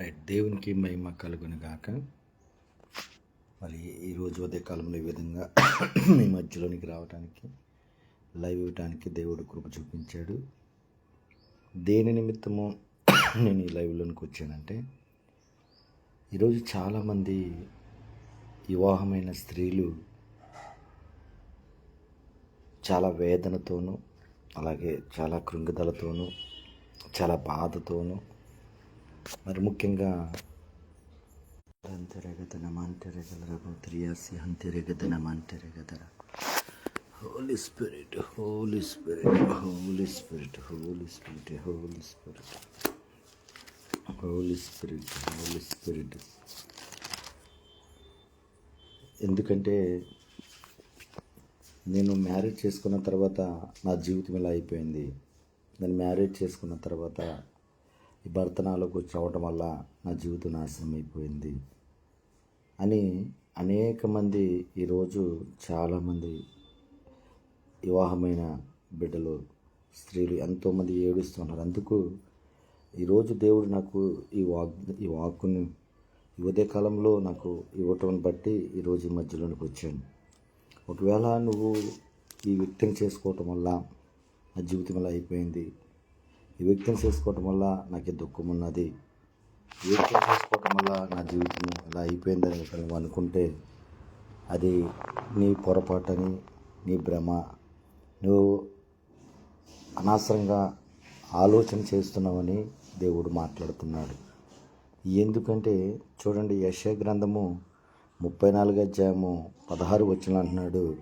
Right దేవునికి మహిమ కలుగును గాక. మరి ఈరోజు ఉదయ కాలంలో ఈ విధంగా మీ మధ్యలోనికి రావడానికి లైవ్ ఇవ్వడానికి దేవుడు కృప చూపించాడు. దేని నిమిత్తము నేను ఈ లైవ్లోనికి వచ్చానంటే ఈరోజు చాలామంది వివాహమైన స్త్రీలు చాలా వేదనతోనూ అలాగే చాలా కృంగిదలతోనూ చాలా బాధతోనూ మరి ముఖ్యంగా అంతెరగదన మంటెరగలర త్రియాసి అంతెరగదన మంటెరగదర Holy Spirit Holy Spirit Holy Spirit Holy Spirit Holy Spirit Holy Spirit Holy Spirit ఎందుకంటే నేను మ్యారేజ్ చేసుకున్న తర్వాత నా జీవితం ఇలా అయిపోయింది. నేను మ్యారేజ్ చేసుకున్న తర్వాత ఈ భర్తనాలకు వచ్చి రావడం వల్ల నా జీవితం నాశనం అయిపోయింది అని అనేక మంది ఈరోజు చాలామంది వివాహమైన బిడ్డలు స్త్రీలు ఎంతోమంది ఏడుస్తున్నారు. అందుకు ఈరోజు దేవుడు నాకు ఈ వాక్ ఈ వాక్కుని ఈ ఉదయకాలంలో నాకు ఇవ్వటం బట్టి ఈరోజు ఈ మధ్యలోనికి వచ్చాను. ఒకవేళ నువ్వు ఈ వ్యక్తం చేసుకోవటం వల్ల నా జీవితం ఇలా అయిపోయింది? ఈ వ్యక్తిని చేసుకోవటం వల్ల నాకు దుఃఖం ఉన్నది. ఈ వ్యక్తిని చేసుకోవటం వల్ల నా జీవితం ఇలా అయిపోయిందని నువ్వు అనుకుంటే అది నీ పొరపాటని నీ భ్రమ. నువ్వు అనవసరంగా ఆలోచన చేస్తున్నావని దేవుడు మాట్లాడుతున్నాడు. ఎందుకంటే చూడండి యశ గ్రంథము ముప్పై నాలుగు అధ్యాయము పదహారు వచ్చిన అంటున్నాడు.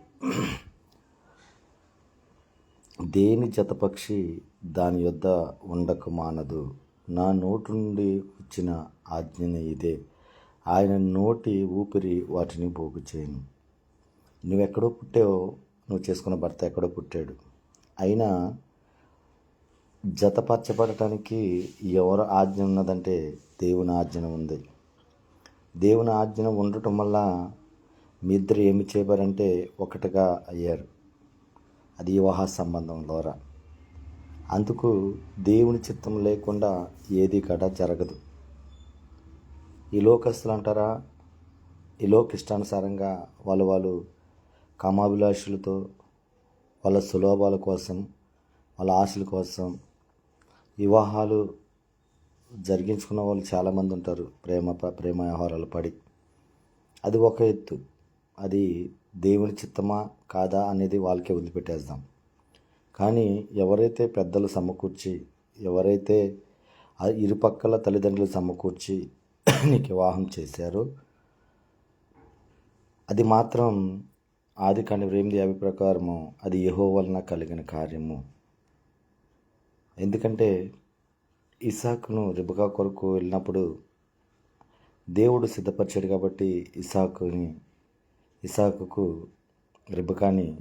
దేని జతపక్షి దాని యొద్ద ఉండక మానదు నా నోటి నుండి వచ్చిన ఆజ్ఞన ఇదే. ఆయన నోటి ఊపిరి వాటిని పోగు చేయను. నువ్వెక్కడో పుట్టావో నువ్వు చేసుకున్న భర్త ఎక్కడో పుట్టాడు. అయినా జతపరచబడటానికి ఎవరు ఆజ్ఞ ఉన్నదంటే దేవుని ఆజ్ఞ ఉంది. దేవుని ఆజ్ఞ ఉండటం వల్ల మీ ఇద్దరు ఏమి చేయబారంటే ఒకటిగా అయ్యారు. అది వివాహ సంబంధం ద్వారా. అందుకు దేవుని చిత్తం లేకుండా ఏది కడ జరగదు. ఈ లోకస్తులు అంటారా ఈ లోకిష్టానుసారంగా వాళ్ళు వాళ్ళు కామాభిలాషులతో వాళ్ళ సులభాల కోసం వాళ్ళ ఆశల కోసం వివాహాలు జరిగించుకున్న వాళ్ళు చాలామంది ఉంటారు ప్రేమ ప్రేమ వ్యవహారాలు పడి. అది ఒక ఎత్తు. అది దేవుని చిత్తమా కాదా అనేది వాళ్ళకే వదిలిపెట్టేద్దాం. కానీ ఎవరైతే పెద్దలు సమకూర్చి ఎవరైతే ఇరుపక్కల తల్లిదండ్రులు సమకూర్చి నీకు వివాహం చేశారో అది మాత్రం ఆది కాని వ్రేమిది యాభై ప్రకారము అది యహో వలన కలిగిన కార్యము. ఎందుకంటే ఇసాకును రిబకా కొరకు వెళ్ళినప్పుడు దేవుడు సిద్ధపరిచాడు కాబట్టి ఇసాకుని ఇసాకుకు రిబకాని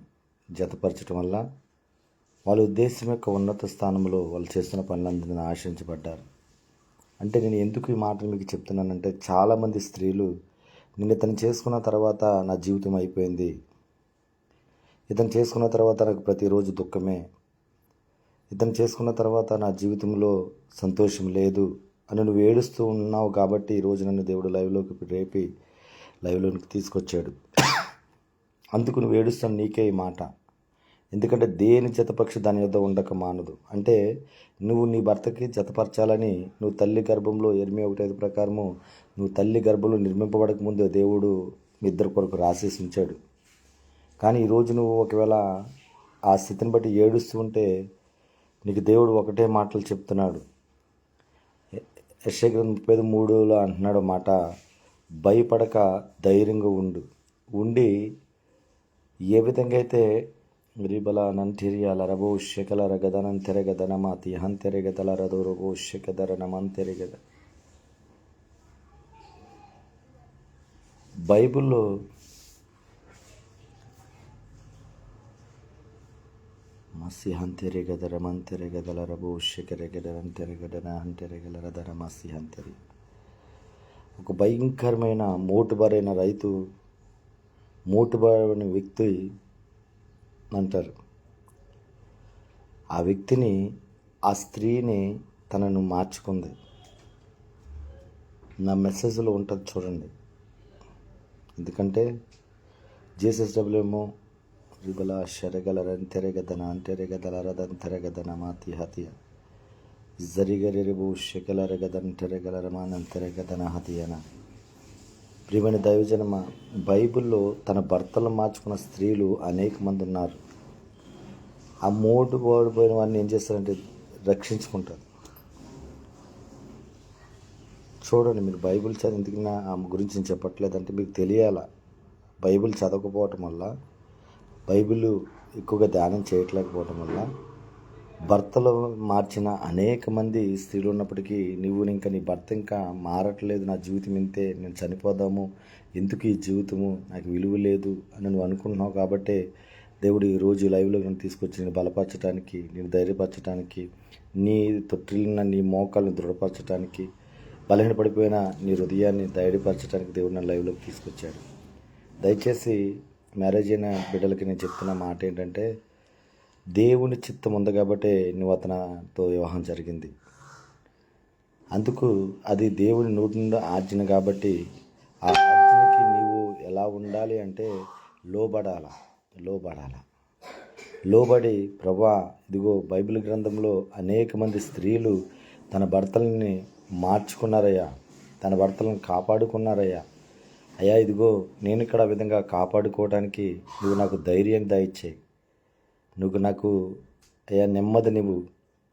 జతపరచడం వల్ల వాళ్ళ ఉద్దేశం యొక్క ఉన్నత స్థానంలో వాళ్ళు చేస్తున్న పనులందరినీ ఆశించబడ్డారు. అంటే నేను ఎందుకు ఈ మాటలు మీకు చెప్తున్నానంటే చాలామంది స్త్రీలు నేను ఇతను చేసుకున్న తర్వాత నా జీవితం అయిపోయింది. ఇతను చేసుకున్న తర్వాత నాకు ప్రతిరోజు దుఃఖమే. ఇతను చేసుకున్న తర్వాత నా జీవితంలో సంతోషం లేదు అని నువ్వు ఏడుస్తూ ఉన్నావు కాబట్టి ఈరోజు నన్ను దేవుడు లైవ్లోకి రేపి లైవ్లోకి తీసుకొచ్చాడు. అందుకు నువ్వు ఏడుస్తాను నీకే ఈ మాట. ఎందుకంటే దేని జతపక్షి దాని యొద్ద ఉండక మానదు. అంటే నువ్వు నీ భర్తకి జతపరచాలని నువ్వు తల్లి గర్భంలో ఎనిమిది ఒకటి ఐదు ప్రకారము నువ్వు తల్లి గర్భంలో నిర్మింపబడక ముందు దేవుడు మీ ఇద్దరు కొరకు రాసేసి ఉంచాడు కానీ ఈరోజు నువ్వు ఒకవేళ ఆ స్థితిని బట్టి ఏడుస్తూ ఉంటే నీకు దేవుడు ఒకటే మాటలు చెప్తున్నాడు. యశగ్రం ముప్పై మూడులో అంటున్నాడు మాట భయపడక ధైర్యంగా ఉండు. ఉండి ఏ విధంగా అయితే రిబల నంతిరియాల రబో శకల రగదనం తెరగదన మాతి హంతెరగదల రదో రబో శకదర నమంతెరగద. బైబిల్లో మసి హంతెరి గదర మంతెరి గదల రబో శకరె గదర అంతెరి గదన హంతెరి గల రదర మసి హంతెరి. ఒక భయంకరమైన మోటుబరైన రైతు మోటుబరైన వ్యక్తి అంటారు. ఆ వ్యక్తిని ఆ స్త్రీని తనను మార్చుకుంది. నా మెసేజ్లో ఉంటుంది చూడండి. ఎందుకంటే జేసెస్డబ్ల్యూఎమో రిబల శరగలరన్ తెరగదన అంటెరగదలరదని తెరగదన మాతి హతియ. జరిగరిబు శకలరగదన్ తెరగలరమానం తెరగదన హతియన. ప్రియమైన దైవజనమ బైబిల్లో తన భర్తలు మార్చుకున్న స్త్రీలు అనేక మంది ఉన్నారు. ఆ మూడు ఓడిపోయిన వారిని ఏం చేస్తారంటే రక్షించుకుంటారు. చూడండి మీరు బైబిల్ చదివి ఆమె గురించి నేను చెప్పట్లేదంటే మీకు తెలియాల? బైబిల్ చదవకపోవటం వల్ల బైబిల్ ఎక్కువగా ధ్యానం చేయట్లేకపోవటం వల్ల భర్తలో మార్చిన అనేక మంది స్త్రీలు ఉన్నప్పటికీ నువ్వు ఇంకా నీ భర్త ఇంకా మారట్లేదు నా జీవితం ఇంతే నేను చనిపోదాము ఎందుకు ఈ జీవితము నాకు విలువ లేదు అని నువ్వు అనుకుంటున్నావు కాబట్టే దేవుడు ఈ రోజు లైవ్లో నేను తీసుకొచ్చి నేను బలపరచడానికి నేను ధైర్యపరచడానికి నీ తొట్టిలిన నీ మోకాలను దృఢపరచడానికి బలహీనపడిపోయిన నీ హృదయాన్ని ధైర్యపరచడానికి దేవుడు నన్ను లైవ్లోకి తీసుకొచ్చాడు. దయచేసి మ్యారేజ్ అయిన బిడ్డలకి నేను చెప్తున్న మాట ఏంటంటే దేవుని చిత్తం ఉంది కాబట్టి నువ్వు అతనితో వివాహం జరిగింది. అందుకు అది దేవుని నోటి నుండి ఆర్జన కాబట్టి ఆ ఆర్జనకి నీవు ఎలా ఉండాలి అంటే లోబడాల లోబడాల. లోబడి ప్రభా ఇదిగో బైబిల్ గ్రంథంలో అనేక మంది స్త్రీలు తన భర్తలని మార్చుకున్నారయ్యా తన భర్తలను కాపాడుకున్నారయ్యా. అయ్యా ఇదిగో నేను ఇక్కడ ఆ విధంగా కాపాడుకోవడానికి నువ్వు నాకు ధైర్యం దయచేయి. నువ్వు నాకు అయ్యా నెమ్మది నువ్వు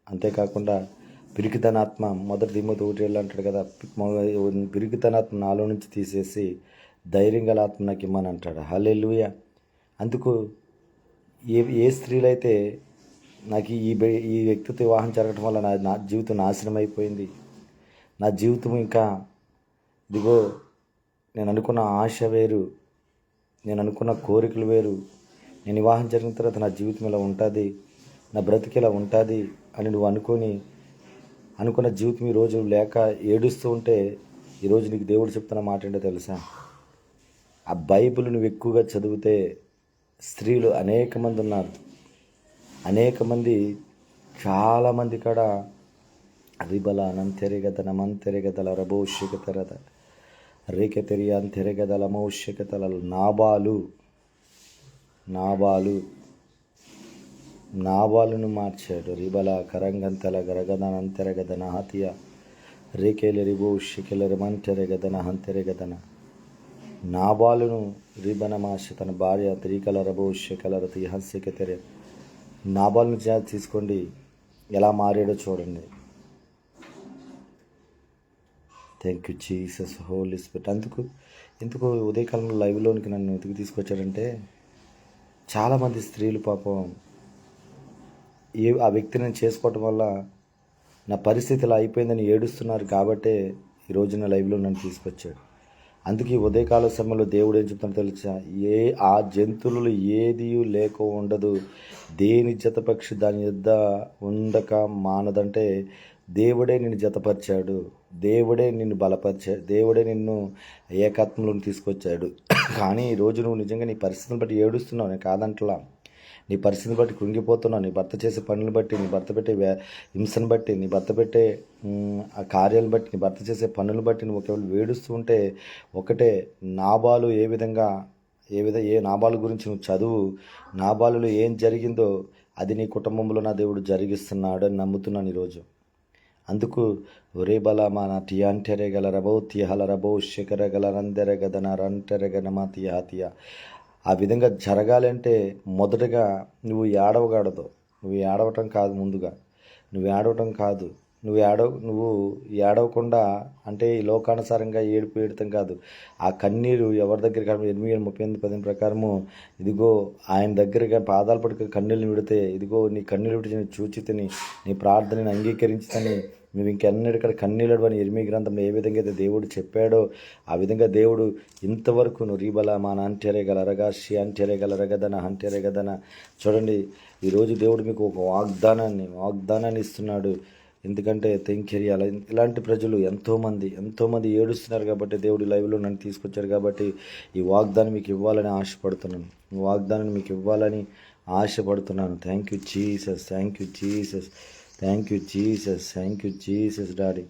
అంతేకాకుండా పిరికితనాత్మ మొదటి దిమ్మతి ఒకటి అంటాడు కదా. పిరికితనాత్మ నాలో నుంచి తీసేసి ధైర్యం గల ఆత్మ నాకు ఇమ్మని అంటాడు. హలే అందుకు ఏ ఏ స్త్రీలైతే నాకు ఈ ఈ వ్యక్తితో వివాహం జరగటం వల్ల నా నా జీవితం నాశనం అయిపోయింది నా జీవితం ఇంకా ఇదిగో నేను అనుకున్న ఆశ వేరు నేను అనుకున్న కోరికలు వేరు నేను వివాహం జరిగిన తర్వాత నా జీవితం ఇలా ఉంటుంది? నా బ్రతికి ఇలా ఉంటుంది? అని నువ్వు అనుకొని అనుకున్న జీవితం ఈరోజు లేక ఏడుస్తూ ఉంటే ఈరోజు నీకు దేవుడు చెప్తున్న మాట ఏంటో తెలుసా? ఆ బైబిల్ నువ్వు ఎక్కువగా చదివితే స్త్రీలు అనేక మంది ఉన్నారు. అనేక మంది చాలామంది కాడ రిబల అనంతెరగదల మంతెరగదల రేఖ రేకెతెరి తెరగదల మౌష్యకతల నాబాలు నాబాలు. నాబాలును మార్చాడు. రిబల కరంగంతల గరగదనంతెరగదన హతియ రేకేల రిబో షికెల మంటెరగదన హంతెరగదన. నాబాలును రిబనమాష తన భార్య త్రికల రబో షకల రతి హస్యక తెర. నాబాలును జా తీసుకోండి. ఎలా మారాడో చూడండి. Thank you Jesus Holy Spirit అందుకు ఎందుకు ఉదయకాలంలో లైవ్లోనికి నన్ను ఎందుకు తీసుకొచ్చాడంటే చాలామంది స్త్రీలు పాపం ఏ ఆ వ్యక్తిని నేను చేసుకోవటం వల్ల నా పరిస్థితి ఇలా అయిపోయిందని ఏడుస్తున్నారు కాబట్టే ఈ రోజున లైవ్లో నన్ను తీసుకొచ్చాడు. అందుకే ఉదయకాల సమయంలో దేవుడు ఏం చెప్తాను తెలుసా? ఏ ఆ జంతువులు ఏది లేక ఉండదు. దేని జతపక్షి దాని యొద్ద ఉండక మానదంటే దేవుడే నిన్ను జతపరిచాడు. దేవుడే నిన్ను బలపరిచాడు దేవుడే నిన్ను ఏకాత్మలో తీసుకొచ్చాడు. కానీ ఈరోజు రోజు నువ్వు నిజంగా నీ పరిస్థితిని బట్టి ఏడుస్తున్నావు. నేను కాదంటలా. నీ పరిస్థితిని బట్టి కృంగిపోతున్నావు. నీ భర్త చేసే పనులు బట్టి నీ భర్త పెట్టే వ్యా- హింసను బట్టి నీ భర్త పెట్టే ఆ కార్యాలను బట్టి నీ భర్త చేసే పనులు బట్టి నువ్వు ఒకవేళ వేడుస్తూ ఉంటే ఒకటే నాబాలు ఏ విధంగా ఏ విధ ఏ నాబాలు గురించి నువ్వు చదువు నాబాలులో ఏం జరిగిందో అది నీ కుటుంబంలో నా దేవుడు జరిగిస్తున్నాడు అని నమ్ముతున్నాను ఈరోజు అందుకు ఒరే బల మన టియాంటెరె గల రబో తిహల రబో శిఖర గల రందెరె గదన రంటెరె తియా తియా ఆ విధంగా జరగాలంటే మొదటగా నువ్వు ఏడవగడదు నువ్వు ఏడవటం కాదు ముందుగా. నువ్వు ఏడవటం కాదు. నువ్వు ఏడవ నువ్వు ఏడవకుండా అంటే ఈ లోకానుసారంగా ఏడుపు ఏడటం కాదు. ఆ కన్నీరు ఎవరి దగ్గర కాదు ఎనిమిది ఏడు ముప్పై ఎనిమిది పదిహేను ప్రకారము ఇదిగో ఆయన దగ్గరగా పాదాలు పడుకు కన్నీళ్ళు విడితే ఇదిగో నీ కన్నీళ్ళు విడిచి నీ చూచితని నీ ప్రార్థనని అంగీకరించుతని నువ్వు ఇంకెన్నటికడ కన్నీళ్ళడు అని ఎరిమి గ్రంథంలో ఏ విధంగా అయితే దేవుడు చెప్పాడో ఆ విధంగా దేవుడు ఇంతవరకు నువ్వు రీబల మా నాంటేరే గలరగా షి అంటేరే గలరగదన అంటేరే గదన చూడండి ఈరోజు దేవుడు మీకు ఒక వాగ్దానాన్ని వాగ్దానాన్ని ఇస్తున్నాడు. ఎందుకంటే తెంకెరియాల ఇలాంటి ప్రజలు ఎంతోమంది ఎంతోమంది ఏడుస్తున్నారు కాబట్టి దేవుడు లైవ్లో నన్ను తీసుకొచ్చారు కాబట్టి ఈ వాగ్దానం మీకు ఇవ్వాలని ఆశపడుతున్నాను. ఈ వాగ్దానం మీకు ఇవ్వాలని ఆశపడుతున్నాను. Thank you Jesus thank you Jesus thank you Jesus thank you Jesus daddy.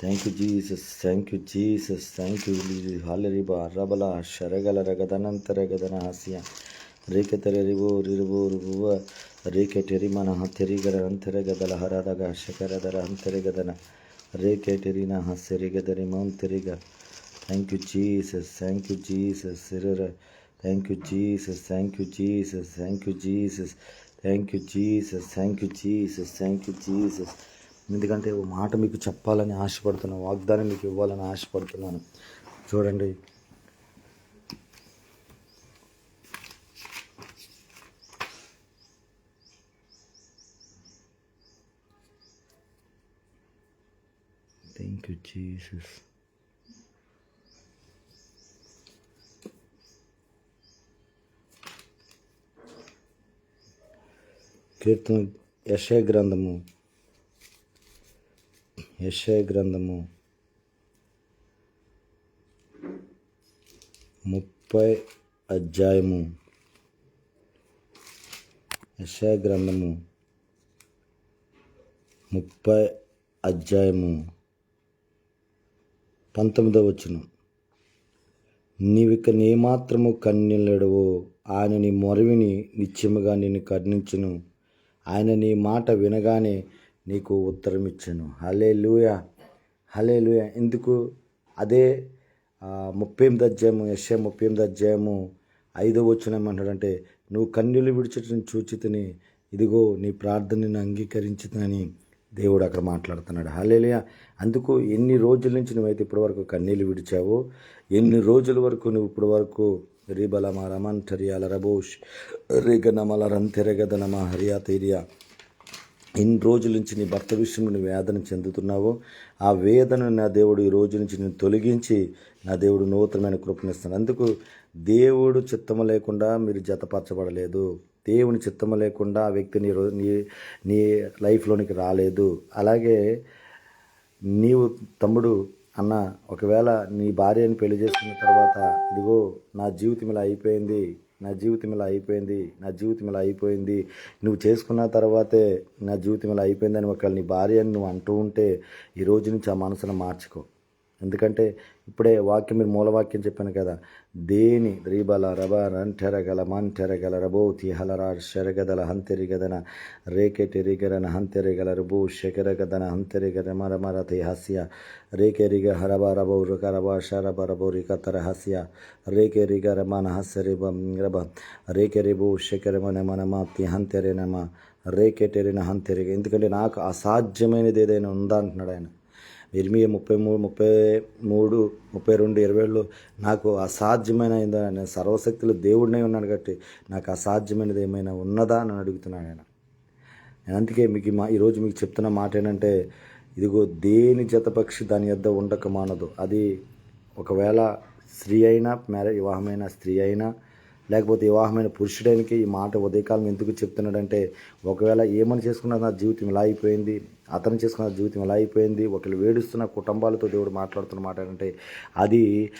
Thank you Jesus thank you Jesus thank you హాలరిబ రబల శరగల రగదనంత రగదన హాస్య రేఖతరివో రిరువో రువ ರೇಖೆ ಟೆರಿಮನ ತೆರಿಗರ ಅಂತೆರೆಗದಲ ಹರದಗ ಶಕರದರ ಅಂತೆರೆಗದನ ರೇಖೆ ಟೆರಿನ ಹಾಸ್ಯರಿಗದರಿ ಮೌಂತೆರಿಗ thank you Jesus thank you Jesus ಸಿರರ thank you Jesus thank you Jesus thank you Jesus thank you Jesus thank you Jesus thank you Jesus ఎందుకంటే ఓ మాట మీకు చెప్పాలని ఆశపడుతున్నాను వాగ్దానం మీకు ఇవ్వాలని ఆశపడుతున్నాను చూడండి థ్యాంక్ యూ జీసస్ కీర్తన యశయ గ్రంథము. యశయ గ్రంథము ముప్పై అధ్యాయము. యశయ గ్రంథము ముప్పై అధ్యాయము. పంతొమ్మిదవ వచనం. నీవిక ఏమాత్రము కన్నెలడవో ఆయన నీ మొరవిని నిత్యముగా నిన్ను కర్ణించును. ఆయన నీ మాట వినగానే నీకు ఉత్తరం ఇచ్చాను హలే లూయ హలే లూయ ఎందుకు అదే ముప్పై ఎనిమిది అధ్యాయము ఎస్ఏ ముప్పై ఎనిమిది అధ్యాయము ఐదో వచ్చిన ఏమంటాడంటే నువ్వు కన్నీళ్ళు విడిచటం చూచితిని ఇదిగో నీ ప్రార్థనను అంగీకరించుతని. దేవుడు అక్కడ మాట్లాడుతున్నాడు. హలేలియా అందుకు ఎన్ని రోజుల నుంచి నువ్వైతే ఇప్పటి వరకు కన్నీళ్ళు విడిచావో ఎన్ని రోజుల వరకు నువ్వు ఇప్పటి వరకు రిబలమ రమన్ టరియాల రబోష్ రిగనమల రంతెరగదనమ హరియా తైరియా ఇన్ని రోజుల నుంచి నీ భర్త విషయంలో నువ్వు వేదన చెందుతున్నావో ఆ వేదన నా దేవుడు ఈ రోజు నుంచి నేను తొలగించి నా దేవుడు నూతనమైన కృపణిస్తాను అందుకు దేవుడు చిత్తము లేకుండా మీరు జతపరచబడలేదు. దేవుని చిత్తము లేకుండా ఆ వ్యక్తి నీ నీ నీ లైఫ్లోనికి రాలేదు. అలాగే నీవు తమ్ముడు అన్న ఒకవేళ నీ భార్యని పెళ్ళి చేసుకున్న తర్వాత ఇదిగో నా జీవితం ఇలా అయిపోయింది నా జీవితం ఇలా అయిపోయింది నా జీవితం ఇలా అయిపోయింది నువ్వు చేసుకున్న తర్వాతే నా జీవితం ఇలా అయిపోయిందని ఒకవేళ నీ భార్యని నువ్వు అంటూ ఉంటే ఈ రోజు నుంచి ఆ మనసును మార్చుకో. ఎందుకంటే ఇప్పుడే వాక్యం మీరు మూలవాక్యం చెప్పాను కదా. దేని రీబల రబ రంఠెరగల మంఠెరగల రబోతి హలరా శరగదల హంతెరిగదన రేకెటెరిగరన హంతెరిగల రుబు శకరగదన హంతెరిగర మరమరతి హస్య రేకెరిగ హరబ రబౌ రుక రబ శరబ రబౌ రికతర హస్య రేకెరిగ రమన హస్య రిబ రబ రేకెరిబు శకరమన మనమాతి హంతెరి నమ రేకెటెరిన హంతెరిగ. ఎందుకంటే నాకు అసాధ్యమైనది ఏదైనా ఉందా అంటున్నాడు ఆయన. ఇర్మియా ముప్పై మూడు ముప్పై మూడు ముప్పై రెండు ఇరవైలో నాకు అసాధ్యమైన నేను సర్వశక్తులు దేవుడినే ఉన్నాను కాబట్టి నాకు అసాధ్యమైనది ఏమైనా ఉన్నదా అని అడుగుతున్నాను ఆయన. నేను అందుకే మీకు మా ఈరోజు మీకు చెప్తున్న మాట ఏంటంటే ఇదిగో దేని జతపక్షి దాని యొద్ద ఉండక మానదు. అది ఒకవేళ స్త్రీ అయినా మ్యారేజ్ వివాహమైన స్త్రీ అయినా లేకపోతే వివాహమైన పురుషుడానికి ఈ మాట ఉదయకాలం ఎందుకు చెప్తున్నాడంటే ఒకవేళ ఏమని చేసుకున్నా నా జీవితం ఇలా అయిపోయింది అతను చేసుకున్న జీవితం ఎలా అయిపోయింది? ఒకళ్ళు వేడుస్తున్న కుటుంబాలతో దేవుడు మాట్లాడుతున్న మాట అంటే అది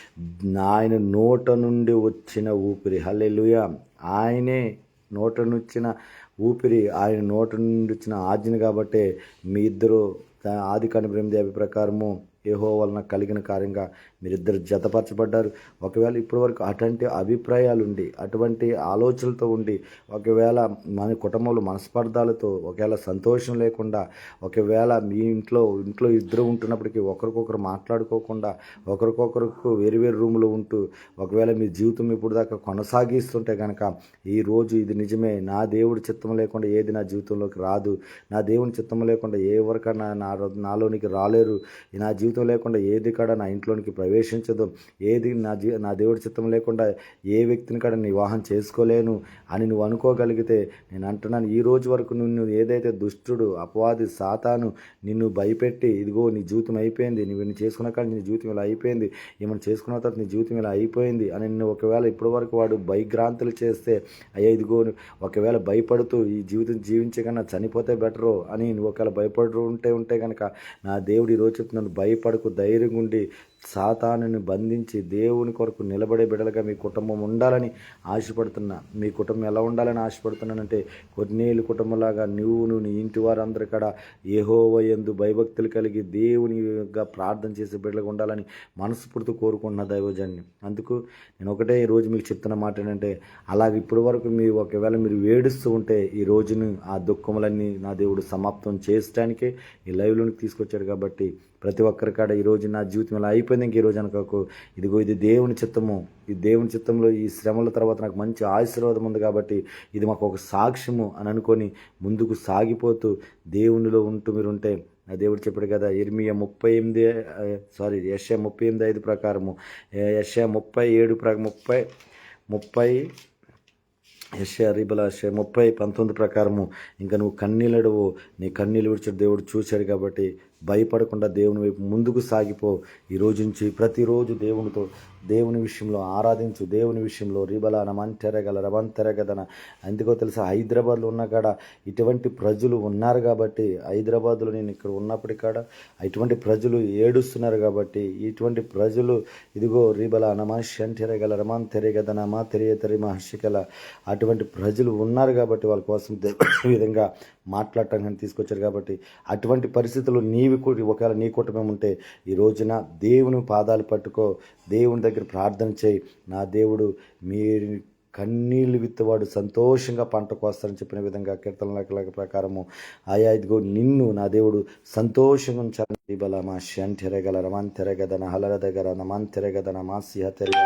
ఆయన నోట నుండి వచ్చిన ఊపిరి. హల్లెలూయా. ఆయనే నోట నుంచిన ఊపిరి ఆయన నోట నుండి వచ్చిన ఆజ్ఞ కాబట్టే మీ ఇద్దరు ఆది కాని బ్రహ్మదేవి ప్రకారము ఏహో వలన కలిగిన కార్యంగా మీరిద్దరు జతపరచబడ్డారు. ఒకవేళ ఇప్పటి వరకు అటువంటి అభిప్రాయాలు ఉండి అటువంటి ఆలోచనలతో ఉండి ఒకవేళ మన కుటుంబంలో మనస్పర్ధాలతో ఒకవేళ సంతోషం లేకుండా ఒకవేళ మీ ఇంట్లో ఇంట్లో ఇద్దరు ఉంటున్నప్పటికీ ఒకరికొకరు మాట్లాడుకోకుండా ఒకరికొకరికి వేరు వేరు ఉంటూ ఒకవేళ మీ జీవితం ఇప్పుడు దాకా కొనసాగిస్తుంటే కనుక ఈ రోజు ఇది నిజమే నా దేవుడి చిత్తం లేకుండా ఏది నా జీవితంలోకి రాదు నా దేవుని చిత్తం లేకుండా ఏ వరకన్నా నా నాలోనికి రాలేరు నా జీవితం లేకుండా ఏది కూడా నా ఇంట్లోనికి ప్రవేశించదు. ఏది నా జీ నా దేవుడి చిత్తం లేకుండా ఏ వ్యక్తిని కాడ వివాహం చేసుకోలేను అని నువ్వు అనుకోగలిగితే నేను అంటున్నాను. ఈ రోజు వరకు నిన్ను ఏదైతే దుష్టుడు అపవాది సాతాను నిన్ను భయపెట్టి ఇదిగో నీ జీవితం అయిపోయింది నువ్వు ఇన్ని చేసుకున్న కాడ నీ జీవితం ఇలా అయిపోయింది ఏమైనా చేసుకున్న తర్వాత నీ జీవితం ఇలా అయిపోయింది అని నిన్ను ఒకవేళ ఇప్పటి వరకు వాడు భయగ్రాంతులు చేస్తే అయ్యా ఇదిగో ఒకవేళ భయపడుతూ ఈ జీవితం జీవించే కన్నా చనిపోతే బెటరు అని నువ్వు ఒకవేళ భయపడుతూ ఉంటే ఉంటే కనుక నా దేవుడు ఈరోజు రోజు చెప్తున్నాను భయపడకు ధైర్యంగా ఉండి సాతానుని బంధించి దేవుని కొరకు నిలబడే బిడలుగా మీ కుటుంబం ఉండాలని ఆశపడుతున్నా. మీ కుటుంబం ఎలా ఉండాలని ఆశపడుతున్నానంటే కొన్నేళ్ళు కుటుంబంలాగా నువ్వు నువ్వు నీ ఇంటి వారందరి కాడ ఏహోవ ఎందు భయభక్తులు కలిగి దేవునిగా ప్రార్థన చేసే బిడ్డలుగా ఉండాలని మనస్ఫూర్తి కోరుకుంటున్న దైవజాన్ని. అందుకు నేను ఒకటే ఈ రోజు మీకు చెప్తున్న మాట ఏంటంటే అలాగే ఇప్పటి వరకు మీరు ఒకవేళ మీరు వేడుస్తూ ఉంటే ఈ రోజును ఆ దుఃఖములన్నీ నా దేవుడు సమాప్తం చేయడానికే ఈ లైవ్లోకి తీసుకొచ్చాడు కాబట్టి ప్రతి ఒక్కరి కాడ ఈ రోజు నా జీవితం ఇలా అయిపోయింది. ఇంక ఈ రోజు అనుకోకు ఇదిగో ఇది దేవుని చిత్తము. ఈ దేవుని చిత్తంలో ఈ శ్రమల తర్వాత నాకు మంచి ఆశీర్వాదం ఉంది కాబట్టి ఇది మాకు ఒక సాక్ష్యము అని అనుకొని ముందుకు సాగిపోతూ దేవునిలో ఉంటూ మీరు ఉంటే ఆ దేవుడు చెప్పాడు కదా ఇర్మియ ముప్పై ఎనిమిది సారీ యశ్యా ముప్పై ఎనిమిది ఐదు ప్రకారము. యశ్యా ముప్పై ఏడు ప్ర ముప్పై ముప్పై యశ్యా రిబల యశ్యా ముప్పై పంతొమ్మిది ప్రకారము. ఇంకా నువ్వు కన్నీళ్ళడవు నీ కన్నీళ్ళు విడిచాడు దేవుడు చూశాడు కాబట్టి భయపడకుండా దేవుని వైపు ముందుకు సాగిపో. ఈ రోజు నుంచి ప్రతిరోజు దేవునితో దేవుని విషయంలో ఆరాధించు దేవుని విషయంలో రిబల నమంతెరగల రవంతెరగదన. ఎందుకో తెలుసా హైదరాబాద్లో ఉన్న కాడ ఇటువంటి ప్రజలు ఉన్నారు కాబట్టి హైదరాబాద్లో నేను ఇక్కడ ఉన్నప్పటికీ కాడ ఇటువంటి ప్రజలు ఏడుస్తున్నారు కాబట్టి ఇటువంటి ప్రజలు ఇదిగో రిబల రమాన్ రమాంతెరగదన మా తెరియ తెరి మహర్షికల అటువంటి ప్రజలు ఉన్నారు కాబట్టి వాళ్ళ కోసం విధంగా మాట్లాడటం విధంగా తీసుకొచ్చారు కాబట్టి అటువంటి పరిస్థితులు నీవి కూడా ఒకవేళ నీ కుటుంబం ఉంటే ఈ రోజున దేవుని పాదాలు పట్టుకో దేవుని దగ్గర ప్రార్థన చేయి. నా దేవుడు మీరు కన్నీళ్ళు విత్తవాడు సంతోషంగా పంట కోస్తారని చెప్పిన విధంగా కీర్తనల ప్రకారము. ఆయా ఇదిగో నిన్ను నా దేవుడు సంతోషంగా ఉంచాలి బలమా మా షంఠెరగల రమాన్ తెరగదన హలర దగ్గర నమాన్ తెరగదన మా సిహ తెరగ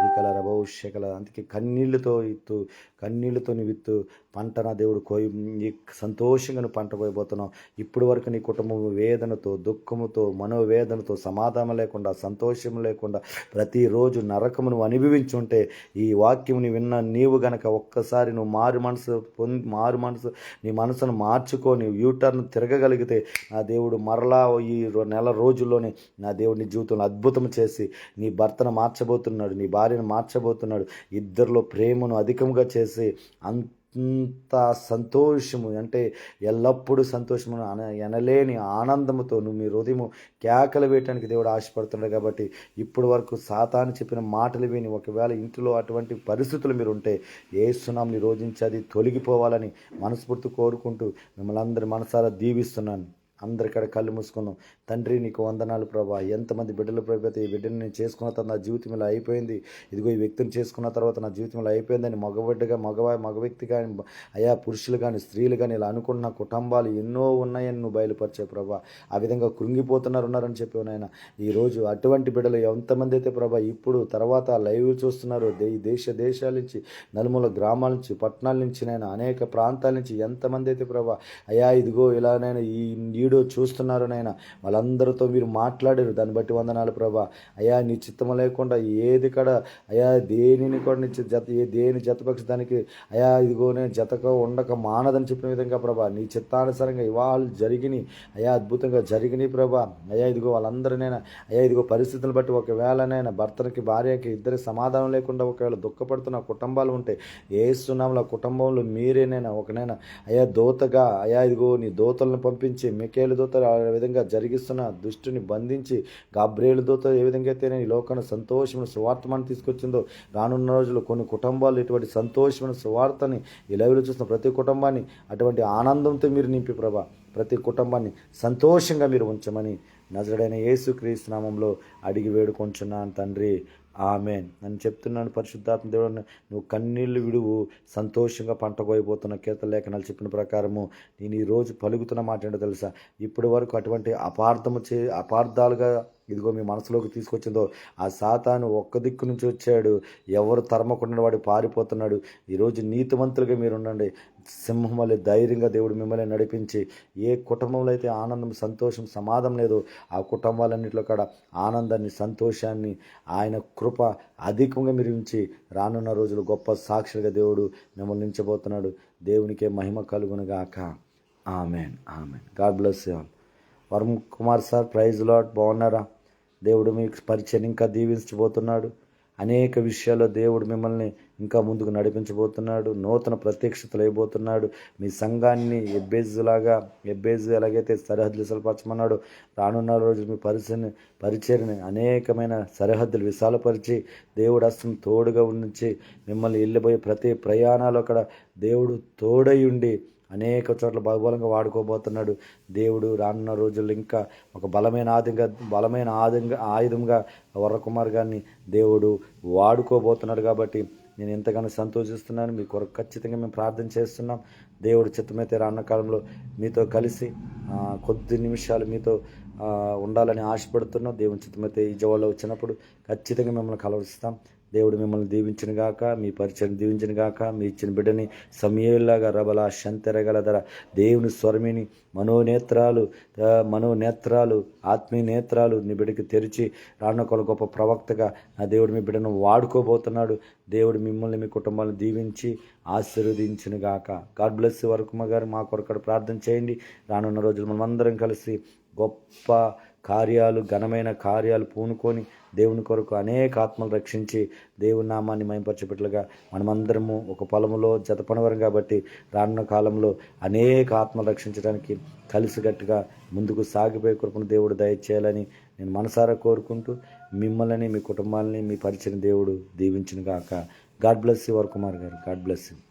శ్రీకల రభవిష్యకల అందుకే కన్నీళ్ళతో ఇత్తు కన్నీళ్ళతో విత్తు పంట నా దేవుడు కోయి సంతోషంగా నువ్వు పంట కోయబోతున్నావు. ఇప్పటి వరకు నీ కుటుంబం వేదనతో దుఃఖముతో మనోవేదనతో సమాధానం లేకుండా సంతోషం లేకుండా ప్రతిరోజు నరకమును అనుభవించి ఉంటే ఈ వాక్యం విన్న నీవు గనక ఒక్కసారి నువ్వు మారు మనసు పొంది మారు మనసు నీ మనసును మార్చుకొని యూటర్న్ తిరగగలిగితే నా దేవుడు మరలా ఈ నెల రోజుల్లోనే నా దేవుడిని జీవితంలో అద్భుతం చేసి నీ భర్తను మార్చబోతున్నాడు నీ భార్యను మార్చబోతున్నాడు. ఇద్దరిలో ప్రేమను అధికంగా చేసి అంత సంతోషము అంటే ఎల్లప్పుడూ సంతోషము అన ఎనలేని ఆనందముతో నువ్వు మీ హృదయము కేకలు వేయటానికి దేవుడు ఆశపడుతున్నాడు కాబట్టి ఇప్పుడు వరకు సాతాను చెప్పిన మాటలు విని ఒకవేళ ఇంటిలో అటువంటి పరిస్థితులు మీరు ఉంటే ఏ సునాంని రోజించి అది తొలగిపోవాలని మనస్ఫూర్తి కోరుకుంటూ మిమ్మల్ని అందరి మనసారా దీవిస్తున్నాను. అందరికడ కళ్ళు మూసుకున్నాం తండ్రి నీకు వందనాలు ప్రభా. ఎంతమంది బిడ్డలు ప్రభాత ఈ బిడ్డని నేను చేసుకున్న తర్వాత నా జీవితం ఇలా అయిపోయింది. ఇదిగో ఈ వ్యక్తిని చేసుకున్న తర్వాత నా జీవితం ఇలా అయిపోయిందని మగబిడ్డగా మగవా మగ వ్యక్తి కానీ అయా పురుషులు కానీ స్త్రీలు కానీ ఇలా అనుకున్న కుటుంబాలు ఎన్నో ఉన్నాయని నువ్వు బయలుపరిచే ప్రభా. ఆ విధంగా కృంగిపోతున్నారు ఉన్నారని చెప్పి నాయన. ఈరోజు అటువంటి బిడ్డలు ఎంతమంది అయితే ప్రభా ఇప్పుడు తర్వాత లైవ్ చూస్తున్నారు. దే- ఈ దేశ దేశాల నుంచి నలుమూల గ్రామాల నుంచి పట్టణాల నుంచి నేను అనేక ప్రాంతాల నుంచి ఎంతమంది అయితే ప్రభా అయా ఇదిగో ఇలా నేను ఈ వీడియో చూస్తున్నారు నాయన. వాళ్ళందరితో మీరు మాట్లాడారు. దాన్ని బట్టి వందనాలు ప్రభా. అయా నీ చిత్తం లేకుండా ఏది కడ అయా దేనిని కూడా నీ జత ఏ దేని జతపక్ష దానికి అయా ఇదిగో నేను జతక ఉండక మానదని చెప్పిన విధంగా ప్రభా నీ చిత్తానుసారంగా ఇవాళ జరిగినాయి. అయా అద్భుతంగా జరిగినాయి ప్రభా. అయా ఇదిగో వాళ్ళందరినైనా అయా ఇదిగో పరిస్థితులను బట్టి ఒకవేళ భర్తకి భార్యకి ఇద్దరి సమాధానం లేకుండా ఒకవేళ దుఃఖపడుతున్న కుటుంబాలు ఉంటే ఏ కుటుంబంలో మీరేనైనా ఒకనైనా అయా దోతగా అయా ఇదిగో నీ దోతలను పంపించి మికేలు దూతలు ఆ విధంగా జరిగిస్తున్న దుష్టుని బంధించి గాబ్రేలు దూత ఏ విధంగా అయితే ఈ లోకాన్ని సంతోషమైన సువార్తమాన్ని తీసుకొచ్చిందో రానున్న రోజులు కొన్ని కుటుంబాలు ఇటువంటి సంతోషమైన సువార్తని ఈ లైవ్లో చూసిన ప్రతి కుటుంబాన్ని అటువంటి ఆనందంతో మీరు నింపి ప్రభా ప్రతి కుటుంబాన్ని సంతోషంగా మీరు ఉంచమని నజరుడైన యేసుక్రీస్తు నామంలో అడిగి వేడుకొంచున్నాను తండ్రి. ఆమెన్. నన్ను చెప్తున్నాను పరిశుద్ధాత్మ దేవుడు నువ్వు కన్నీళ్ళు విడువు సంతోషంగా పంట కోయిపోతున్న కీర్తన లేఖనాలు చెప్పిన ప్రకారము నేను ఈరోజు పలుకుతున్న మాట ఏంటో తెలుసా? ఇప్పటి వరకు అటువంటి అపార్థము చే అపార్థాలుగా ఇదిగో మీ మనసులోకి తీసుకొచ్చిందో ఆ సాతాను ఒక్క దిక్కు నుంచి వచ్చాడు. ఎవరు తరమకుండా వాడు పారిపోతున్నాడు. ఈరోజు నీతివంతులుగా మీరు ఉండండి సింహం వల్ల ధైర్యంగా దేవుడు మిమ్మల్ని నడిపించి ఏ కుటుంబంలో అయితే ఆనందం సంతోషం సమాధం లేదో ఆ కుటుంబాలన్నింటిలో కూడా ఆనందాన్ని సంతోషాన్ని ఆయన కృప అధికంగా మీరు ఉంచి రానున్న రోజులు గొప్ప సాక్షులుగా దేవుడు మిమ్మల్ని నించబోతున్నాడు. దేవునికే మహిమ కలుగునుగాక amen. Amen. God bless you Varun Kumar sir praise lord బాగున్నారా? దేవుడు మీకు పరిచయం ఇంకా దీవించబోతున్నాడు. అనేక విషయాల్లో దేవుడు మిమ్మల్ని ఇంకా ముందుకు నడిపించబోతున్నాడు నూతన ప్రత్యక్షతలు అయిపోతున్నాడు. మీ సంఘాన్ని ఎబ్బేజులాగా ఎబ్బేజు ఎలాగైతే సరిహద్దులు విశాలపరచమన్నాడు రానున్న రోజులు మీ పరిచయని పరిచయని అనేకమైన సరిహద్దులు విశాలపరిచి దేవుడు అస్తం తోడుగా ఉంచి మిమ్మల్ని వెళ్ళిపోయే ప్రతి ప్రయాణాలు అక్కడ దేవుడు తోడై ఉండి అనేక చోట్ల బహుబలంగా వాడుకోబోతున్నాడు. దేవుడు రానున్న రోజుల్లో ఇంకా ఒక బలమైన ఆయుధంగా బలమైన ఆయుధంగా ఆయుధంగా వరకుమార్ గారిని దేవుడు వాడుకోబోతున్నాడు కాబట్టి నేను ఎంతగానో సంతోషిస్తున్నాను. మీ కొరకు ఖచ్చితంగా మేము ప్రార్థన చేస్తున్నాం. దేవుడు చిత్తమైతే రానున్న కాలంలో మీతో కలిసి కొద్ది నిమిషాలు మీతో ఉండాలని ఆశపడుతున్నాం. దేవుని చిత్తమైతే ఈ జవాళ్ళు వచ్చినప్పుడు ఖచ్చితంగా మిమ్మల్ని కలవరిస్తాం. దేవుడు మిమ్మల్ని దీవించిన గాక మీ పరిచయం దీవించిన గాక మీ ఇచ్చిన బిడ్డని సమయంలాగా రబల శంతెరగలదర. దేవుని స్వరమిని మనోనేత్రాలు మనోనేత్రాలు ఆత్మీయ నేత్రాలు నీ బిడ్డకి తెరిచి రానుకొల గొప్ప ప్రవక్తగా నా దేవుడు మీ బిడ్డను వాడుకోబోతున్నాడు. దేవుడు మిమ్మల్ని మీ కుటుంబాలను దీవించి ఆశీర్వదించిన గాక. గాడ్ బ్లెస్ వరకు గారు మా కొరకు ప్రార్థన చేయండి. రానున్న రోజులు మనమందరం కలిసి గొప్ప కార్యాలు ఘనమైన కార్యాలు పూనుకొని దేవుని కొరకు అనేక ఆత్మలు రక్షించి దేవుని నామాన్ని మైంపరచేపట్లుగా మనమందరము ఒక పొలములో జతపనవరం కాబట్టి రానున్న కాలంలో అనేక ఆత్మలు రక్షించడానికి కలిసికట్టుగా ముందుకు సాగిపోయే కృపను దేవుడు దయచేయాలని నేను మనసారా కోరుకుంటూ మిమ్మల్ని మీ కుటుంబాలని మీ పరిచిన దేవుడు దీవించిన గాక గాడ్ బ్లెస్ యు వర్ కుమార్ గారు. God bless you.